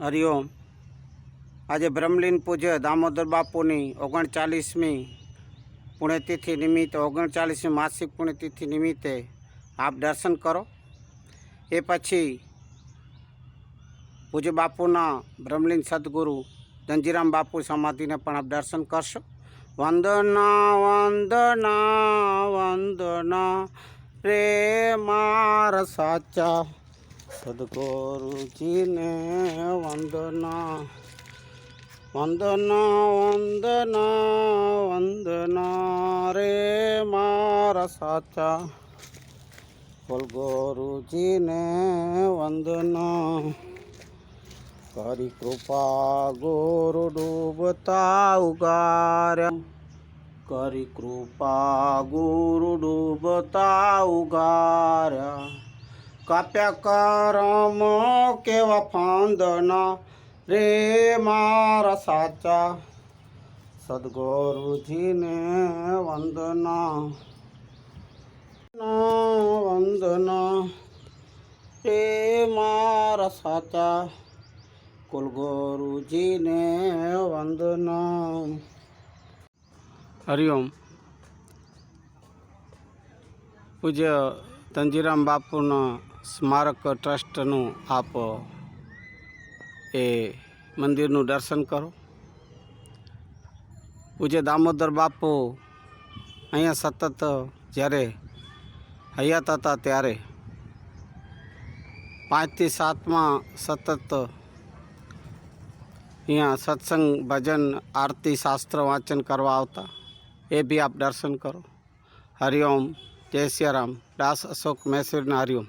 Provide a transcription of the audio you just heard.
હરિઓમ. આજે બ્રહ્મલીન પૂજ્ય દામોદર બાપુની ઓગણચાલીસમી પુણ્યતિથિ નિમિત્તે, ઓગણચાલીસમી માસિક પુણ્યતિથિ નિમિત્તે આપ દર્શન કરો. એ પછી પૂજ્ય બાપુના બ્રહ્મલીન સદગુરુ ધનજીરામ બાપુ સમાધિને પણ આપ દર્શન કરશો. વંદના વંદના વંદના. રે માર સાચા સદગુરુજીને વંદના વંદના વંદના વંદના રે મારા સાચા. બોલ ગુરુજીને વંદના કરી કૃપા ગુરુ ડૂબતા ઉગાર્યા. કરી કૃપા ગુરુ ડૂબતા ઉગાર્યા. કાપ્યા કરમ કેવા ફાંદના રે મારા સાચા સદગુરુજીને વંદના. વંદના રે મારા સાચા કુલગુરુજીને વંદના. હરિઓમ પૂજ્ય તંજીરામ બાપુના સ્મારક ટ્રસ્ટનું આપ એ મંદિરનું દર્શન કરો. પૂજ્ય દામોદર બાપુ અહીંયા સતત જ્યારે હયાત હતા ત્યારે પાંચથી સાતમાં સતત અહીંયા સત્સંગ, ભજન, આરતી, શાસ્ત્ર, વાંચન કરવા આવતા. એ બી આપ દર્શન કરો. હરિઓમ જય સિયારામ. દાસ અશોક મહેસૂરના હરિઓમ.